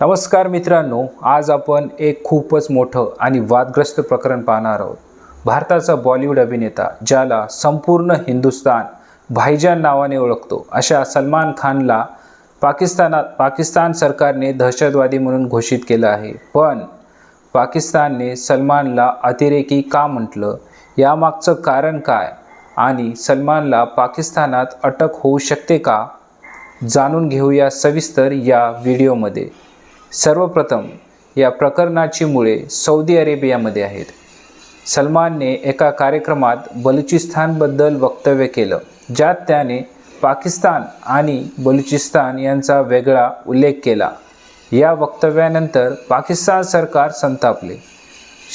नमस्कार मित्रांनो आज आपण एक खूपच मोठं आणि वादग्रस्त प्रकरण पाहणार आहोत. भारताचा बॉलिवूड अभिनेता ज्याला संपूर्ण हिंदुस्तान भाईजान नावाने ओळखतो अशा सलमान खानला पाकिस्तानात पाकिस्तान सरकारने दहशतवादी म्हणून घोषित केलं आहे. पण पाकिस्तानने सलमानला अतिरेकी का म्हटलं? यामागचं कारण काय? आणि सलमानला पाकिस्तानात अटक होऊ शकते का? जाणून घेऊया सविस्तर या व्हिडिओमध्ये. सर्वप्रथम या प्रकरणाची मुळे सौदी अरेबियामध्ये आहेत. सलमानने एका कार्यक्रमात बलुचिस्तानबद्दल वक्तव्य केलं ज्यात त्याने पाकिस्तान आणि बलुचिस्तान यांचा वेगळा उल्लेख केला. या वक्तव्यानंतर पाकिस्तान सरकार संतापले.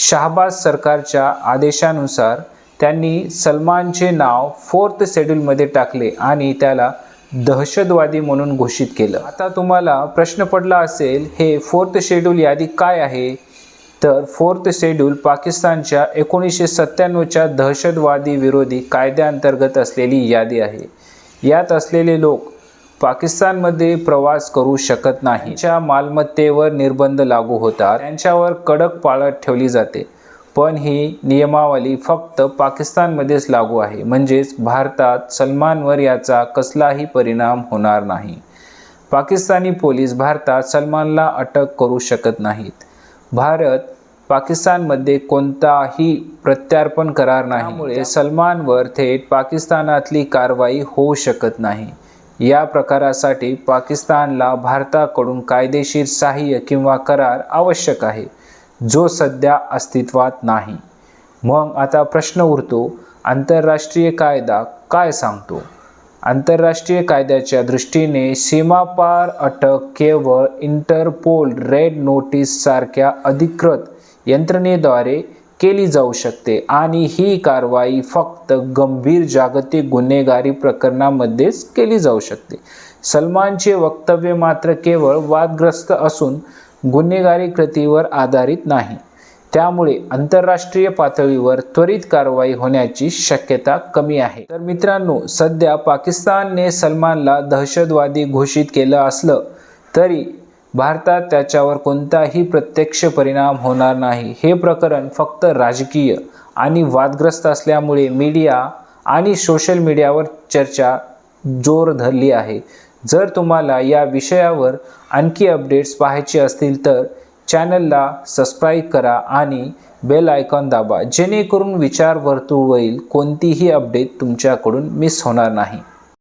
शहाबाज सरकारच्या आदेशानुसार त्यांनी सलमानचे नाव फोर्थ शेड्यूलमध्ये टाकले आणि त्याला दहशतवादी म्हणून घोषित केलं. आता तुम्हाला प्रश्न पडला असेल हे फोर्थ शेड्यूल यादी काय आहे? तर फोर्थ शेड्यूल पाकिस्तानच्या एकोणीसशे सत्त्याण्णवच्या दहशतवादी विरोधी कायद्याअंतर्गत असलेली यादी आहे. यात असलेले लोक पाकिस्तानमध्ये प्रवास करू शकत नाही ज्या मालमत्तेवर निर्बंध लागू होतात. त्यांच्यावर कडक पाळत ठेवली जाते. पण ही नियमावली फक्त पाकिस्तानमध्येच लागू आहे. म्हणजेच भारतात सलमानवर याचा कसलाही परिणाम होणार नाही. पाकिस्तानी पोलीस भारतात सलमानला अटक करू शकत नाहीत. भारत पाकिस्तानमध्ये कोणताही प्रत्यार्पण करार नाही. त्यामुळे सलमानवर थेट पाकिस्तानातली कारवाई होऊ शकत नाही. या प्रकारासाठी पाकिस्तानला भारताकडून कायदेशीर सहाय्य किंवा करार आवश्यक आहे. जो सध्या अस्तित्वात नाही. मग आता प्रश्न उरतो आंतरराष्ट्रीय कायदा काय सांगतो? आंतरराष्ट्रीय कायद्याच्या दृष्टीने सीमापार अटक केवळ इंटरपोल रेड नोटीस सारख्या अधिकृत यंत्रणेद्वारे केली जाऊ शकते आणि ही कारवाई फक्त गंभीर जागतिक गुन्हेगारी प्रकरणामध्येच केली जाऊ शकते. सलमानचे वक्तव्य मात्र केवळ वादग्रस्त असून गुन्हेगारी कृतीवर आधारित नाही. त्यामुळे आंतरराष्ट्रीय पातळीवर त्वरित कारवाई होण्याची शक्यता कमी आहे. तर मित्रांनो सध्या पाकिस्तानने सलमानला दहशतवादी घोषित केलं असलं तरी भारतात त्याच्यावर कोणताही प्रत्यक्ष परिणाम होणार नाही. हे प्रकरण फक्त राजकीय आणि वादग्रस्त असल्यामुळे मीडिया आणि सोशल मीडियावर चर्चा जोर धरली आहे. जर तुम्हाला या विषयावर आणखी अपडेट्स पाहायचे असतील तर चॅनलला सबस्क्राईब करा आणि बेल आयकॉन दाबा जेणेकरून विचार वर्तुळवरील कोणतीही अपडेट तुमच्याकडून मिस होणार नाही.